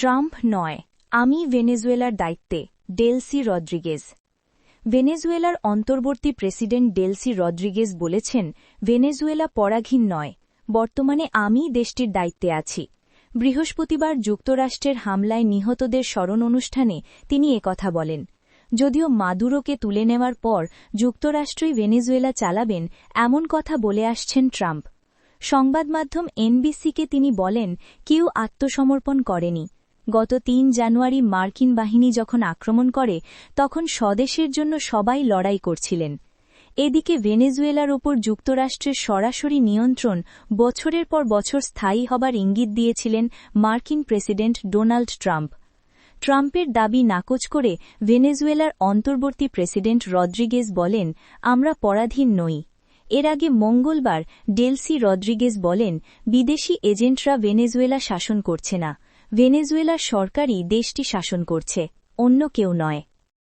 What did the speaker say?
Trump নয়, আমি ভেনেজুয়েলার দায়িত্বে, ডেলসি রদ্রিগেজ ভেনেজুয়েলার অন্তর্বর্তী প্রেসিডেন্ট ডেলসি রদ্রিগেজ বলেছেন, ভেনেজুয়েলা পরাঘীন নয়, বর্তমানে আমি দেশটির দায়িত্বে আছি। বৃহস্পতিবার যুক্তরাষ্ট্রের হামলায় নিহতদের স্মরণ অনুষ্ঠানে তিনি একথা বলেন। যদিও মাদুরোকে তুলে নেওয়ার পর যুক্তরাষ্ট্রই ভেনেজুয়েলা চালাবেন, এমন কথা বলে আসছেন ট্রাম্প। সংবাদ মাধ্যম এনবিসিকে তিনি বলেন, কেউ আত্মসমর্পণ করেনি। গত তিন জানুয়ারি মার্কিন বাহিনী যখন আক্রমণ করে, তখন স্বদেশের জন্য সবাই লড়াই করছিলেন। এদিকে ভেনেজুয়েলার ওপর যুক্তরাষ্ট্রের সরাসরি নিয়ন্ত্রণ বছরের পর বছর স্থায়ী হবার ইঙ্গিত দিয়েছিলেন মার্কিন প্রেসিডেন্ট ডোনাল্ড ট্রাম্প। ট্রাম্পের দাবি নাকচ করে ভেনেজুয়েলার অন্তর্বর্তী প্রেসিডেন্ট রদ্রিগেজ বলেন, আমরা পরাধীন নই। এর আগে মঙ্গলবার ডেলসি রদ্রিগেজ বলেন, বিদেশি এজেন্টরা ভেনেজুয়েলা শাসন করছে না। ভেনেজুয়েলার সরকারই দেশটি শাসন করছে অন্য কেউ নয়।